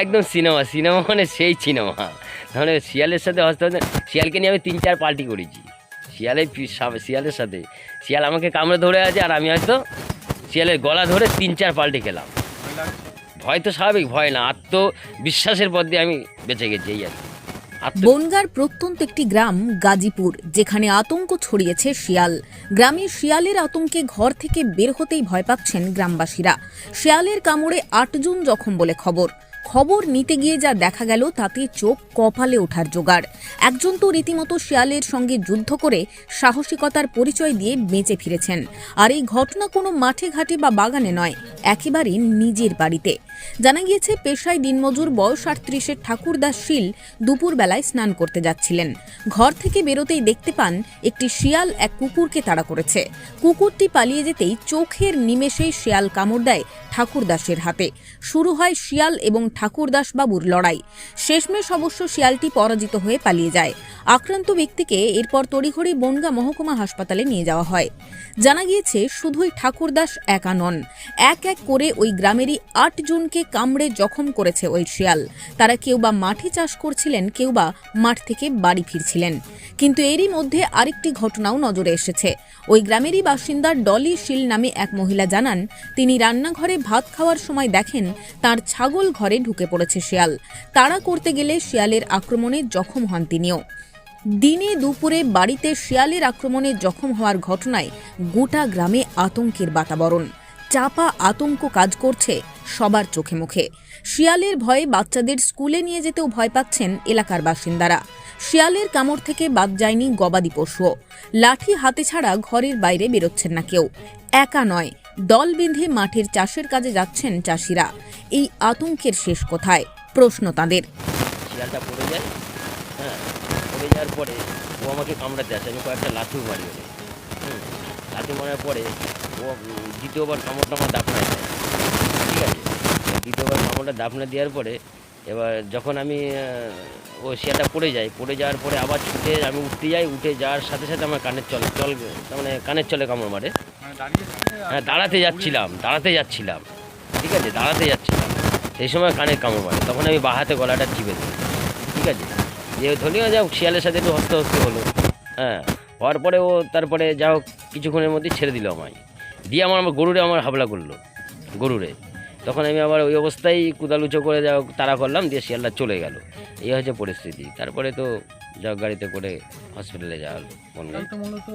একদম cinema. Cinema মানে সেই সিনেমা। তাহলে শিয়ালের সাথে হস্তে হস্তে শিয়ালকে নিয়ে আমি তিন চার পার্টি করেছি। শিয়ালের শিয়ালের সাথে। শিয়াল আমাকে কামড়ে ধরে আছে আর আমি হয়তো শিয়ালের গলা ধরে তিন চার পাল্টি খেলাম। ভয় ভয় তো স্বাভাবিক ভয় না। আত্মবিশ্বাসের পথ দিয়ে আমি বেঁচে গেছি এই আর কি। আত্ম বনগার প্রত্যন্ত একটি গ্রাম গাজীপুর, যেখানে আতঙ্ক ছড়িয়েছে শিয়াল। গ্রামে শিয়ালের আতঙ্কে ঘর থেকে বের হতেই ভয় পাচ্ছেন গ্রামবাসীরা। শিয়ালের কামড়ে আটজন জখম বলে খবর। খবর নিতে গিয়ে যা দেখা গেল, তাতে চোখ কপালে ওঠার জোগাড়। একজন তো রীতিমতো শিয়ালের সঙ্গে যুদ্ধ করে সাহসিকতার পরিচয় দিয়ে বেঁচে ফিরেছেন। আর এই ঘটনা কোনো মাঠে, ঘাটে বা বাগানে নয়, একেবারে নিজের বাড়িতে। জানা গিয়েছে, পেশায় দিনমজুর বয়স আটত্রিশের ঠাকুরদাস শীল দুপুরবেলায় স্নান করতে যাচ্ছিলেন। ঘর থেকে বেরোতেই দেখতে পান, একটি শিয়াল এক কুকুরকে তাড়া করেছে। কুকুরটি পালিয়ে যেতেই চোখের নিমেষেই শিয়াল কামড় দেয় ঠাকুরদাসের হাতে। শুরু হয় শিয়াল এবং ঠাকুরদাস বাবুর লড়াই। শেষমেশ অবশ্য শিয়ালটি পরাজিত হয়ে পালিয়ে যায়। আক্রান্ত ব্যক্তিকে এরপর তড়িঘড়ি বনগা মহকুমা হাসপাতালে নিয়ে যাওয়া হয়। জানা গিয়েছে, শুধুই ঠাকুরদাস একা নন। এক এক করে ওই গ্রামেরই আট জনকে কামড়ে জখম করেছে ওই শিয়াল। তারা কেউ বা মাঠে চাষ করছিলেন, কেউ বা মাঠ থেকে বাড়ি ফিরছিলেন। কিন্তু এরই মধ্যে আরেকটি ঘটনাও নজরে এসেছে। ওই গ্রামেরই বাসিন্দা ডলি শিল নামে এক মহিলা জানান, তিনি রান্নাঘরে ভাত খাওয়ার সময় দেখেন তার ছাগল ঘরে ঢুকে পড়েছে শিয়াল। তাড়া করতে গেলে শিয়ালের আক্রমণে জখম হন তিনিও। দিনে দুপুরে বাড়িতে শিয়ালের আক্রমণে জখম হওয়ার ঘটনায় গোটা গ্রামে আতঙ্কের বাতাবরণ। চাপা আতঙ্ক কাজ করছে সবার চোখে মুখে। শিয়ালের ভয়ে বাচ্চাদের স্কুলে নিয়ে যেতেও ভয় পাচ্ছেন এলাকার বাসিন্দারা। শিয়ালের কামড় থেকে বাদ যায়নি গবাদি পশুও। লাঠি হাতে ছাড়া ঘরের বাইরে বেরোচ্ছেন না কেউ। একা নয়, দল বেঁধে মাঠের চাষের কাজে যাচ্ছেন চাষিরা। এই আতঙ্কের শেষ কোথায়? প্রশ্ন তাঁদের। হ্যাঁ আমাকে কামড়াতে আসে, আমি কয়েকটা লাথিও মারি হুম মারার পরে দ্বিতীয়বার কামড়টা আমার দাপনায় দেয় ঠিক আছে? দ্বিতীয়বার কামড়টা দাপনা দেওয়ার পরে এবার যখন আমি ও শিয়ালটা পড়ে যায় পড়ে যাওয়ার পরে আবার ছুটে আমি উঠতে যাই উঠে যাওয়ার সাথে সাথে আমার কানের চলে চল তার মানে কানের চলে কামড় মারে। মানে হ্যাঁ দাঁড়াতে যাচ্ছিলাম দাঁড়াতে যাচ্ছিলাম। ঠিক আছে? দাঁড়াতে যাচ্ছিলাম। সেই সময় কানের কামড় মারে। তখন আমি বাহাতে গলাটা চিপে দিই। ঠিক আছে? যে ধনীয় যা হোক শিয়ালের সাথে একটু হস্তে হস্তে হলো। হ্যাঁ হওয়ার পরে ও তারপরে যা হোক কিছুক্ষণের মধ্যে ছেড়ে দিল আমায়। দিয়ে আমার আমার গরুরে আমার হাবলা করল গরুরে। তখন আমি আবার ওই অবস্থায় কুদালুচো করে যা তাড়া করলাম দিয়ে শিয়ালটা চলে গেল। এই হচ্ছে পরিস্থিতি। তারপরে তো যা গাড়িতে করে হসপিটালে যাওয়া হলো মূলত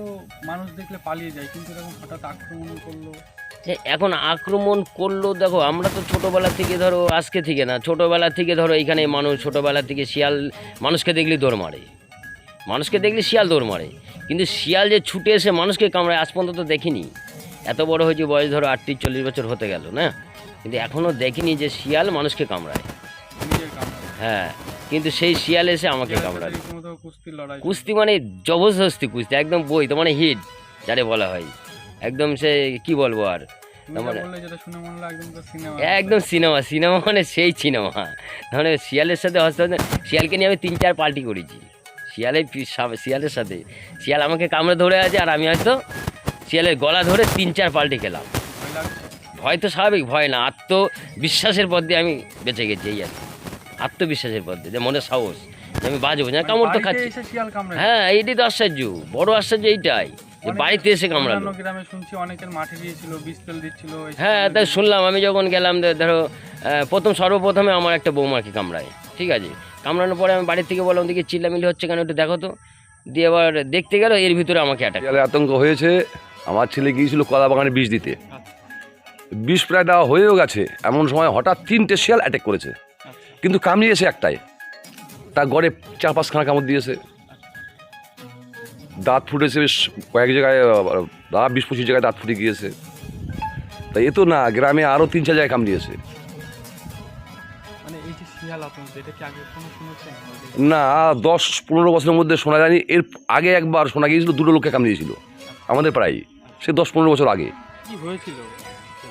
মানুষ দেখলে পালিয়ে যায় কিন্তু এরকম হঠাৎ আক্রমণ করল? এখন আক্রমণ করল দেখো আমরা তো ছোটোবেলা থেকে ধরো আজকে থেকে না ছোটোবেলা থেকে ধরো এইখানে মানুষ ছোটোবেলা থেকে শিয়াল মানুষকে দেখলে দৌড় মারে। মানুষকে দেখলে শিয়াল দৌড় মারে। কিন্তু শিয়াল যে ছুটে এসে মানুষকে কামড়ায় আজ পর্যন্ত তো দেখিনি। এত বড় হয়েছে বয়স ধরো আটত্রিশ চল্লিশ বছর হতে গেল না? কিন্তু এখনও দেখিনি যে শিয়াল মানুষকে কামড়ায়। হ্যাঁ কিন্তু সেই শিয়াল এসে আমাকে কামড়ায় কুস্তি মানে জবরদস্তি কুস্তি একদম বই তো মানে হিট যারে বলা হয়। একদম সে কি বলব আর? মানে- একদম সিনেমা। সিনেমা মানে সেই সিনেমা। মানে শিয়ালের সাথে হস্তে হস্তে শিয়ালকে নিয়ে আমি তিন চার পার্টি করেছি। শিয়ালের শিয়ালের সাথে। শিয়াল আমাকে কামড়ে ধরে আছে আর আমি হয়তো শিয়ালের গলা ধরে তিন চার পাল্টি খেলাম। ভয় তো স্বাভাবিক ভয় না। আত্মবিশ্বাসের পথ দিয়ে আমি বেঁচে গেছি এই আর আত্মবিশ্বাসের পথ দিয়ে যে মনে সাহস আমি বাজবো না কামড় তো খাচ্ছি। হ্যাঁ এইটাই তো আশ্চর্য বড় আশ্চর্য এইটাই যে বাড়িতে এসে কামড়ালো। গ্রামে শুনছি অনেকের মাঠে গিয়েছিল বীজ তেল দিচ্ছিল হ্যাঁ তাই শুনলাম আমি যখন গেলাম ধরো আহ, প্রথম সর্বপ্রথমে আমার একটা বৌমাকে কামড়ায় ঠিক আছে? কামড়ানোর পরে আমি বাড়ির থেকে বললাম দেখি চিল্লামিল্লি হচ্ছে কেন একটু দেখো তো। দিয়ে আবার দেখতে গেল এর ভিতরে আমাকে অ্যাটাক আতঙ্ক হয়েছে। আমার ছেলে গিয়েছিল কলা বাগানে বিষ দিতে। বিষ প্রায় দেওয়া হয়েও গেছে। এমন সময় হঠাৎ তিনটে শিয়াল অ্যাটাক করেছে। কিন্তু কামড়িয়েছে একটাই। তার গড়ে চার পাঁচখানা কামড় দিয়েছে। দাঁত ফুটেছে বেশ কয়েক জায়গায় বিশ পঁচিশ জায়গায় দাঁত ফুটে গিয়েছে। তাই এ তো না গ্রামে আরও তিন চার জায়গায় কামড়িয়েছে। মানে না দশ পনেরো বছরের মধ্যে শোনা যায়নি। এর আগে একবার শোনা গিয়েছিল দুটো লোককে কামড়িয়েছিল। আমাদের প্রায় সে দশ পনেরো বছর আগে। কি হয়েছিল?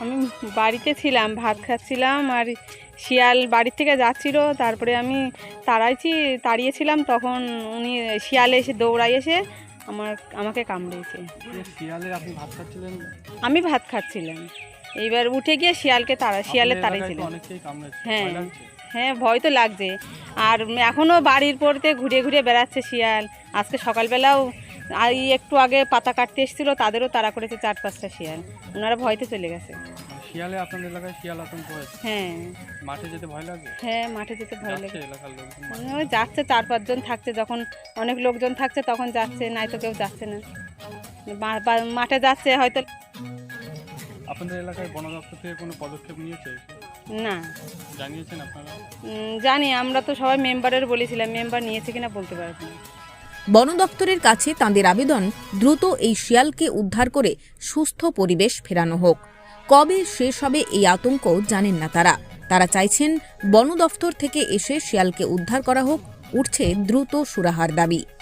আমি বাড়িতে ছিলাম ভাত খাচ্ছিলাম আর শিয়াল বাড়ির থেকে যাচ্ছিল তারপরে আমি তাড়াইছি তাড়িয়েছিলাম তখন উনি শিয়াল এসে দৌড়াই এসে আমার আমাকে কামড়িয়েছে এই শিয়ালের আপনি ভাত খাচ্ছিলেন? আমি ভাত খাচ্ছিলাম। এইবার উঠে গিয়ে শিয়ালকে তাড়া শিয়ালে আপনার এলাকায় তাড়িয়েছিল তো অনেককেই কামড়েছে হ্যাঁ হ্যাঁ ভয় তো লাগছে। আর এখনও বাড়ির পড়তে ঘুরে ঘুরে বেড়াচ্ছে শিয়াল। আজকে সকালবেলাও আর এই একটু আগে পাতা কাটতে এসেছিল তাদেরও তাড়া করেছে চার পাঁচটা শিয়াল। ওনারা ভয়তে চলে গেছে। শিয়ালে আপনাদের এলাকায় শিয়াল আতঙ্ক হ্যাঁ। মাঠে যেতে ভয় লাগে? হ্যাঁ মাঠে যেতে ভয় যাচ্ছে লাগে? ওই যাচ্ছে চার পাঁচজন থাকছে যখন অনেক লোকজন থাকছে তখন যাচ্ছে নাই তো কেউ যাচ্ছে না। মাঠে যাচ্ছে হয়তো আপনাদের এলাকায় বন দপ্তর থেকে কোনো পদক্ষেপ নিয়েছে? না। জানিয়েছেন আপনারা? জানি আমরা তো সবাই মেম্বারের বলেছিলাম মেম্বার নিয়েছে কিনা বলতে পারব না। বন দপ্তরের কাছে তাঁদের আবেদন দ্রুত এই শিয়ালকে উদ্ধার করে সুস্থ পরিবেশ ফেরানো হোক। কবে শেষ হবে এই আতঙ্ক জানেন না তারা। তারা চাইছেন বন দফতর থেকে এসে শিয়ালকে উদ্ধার করা হোক, উঠছে দ্রুত সুরাহার দাবি।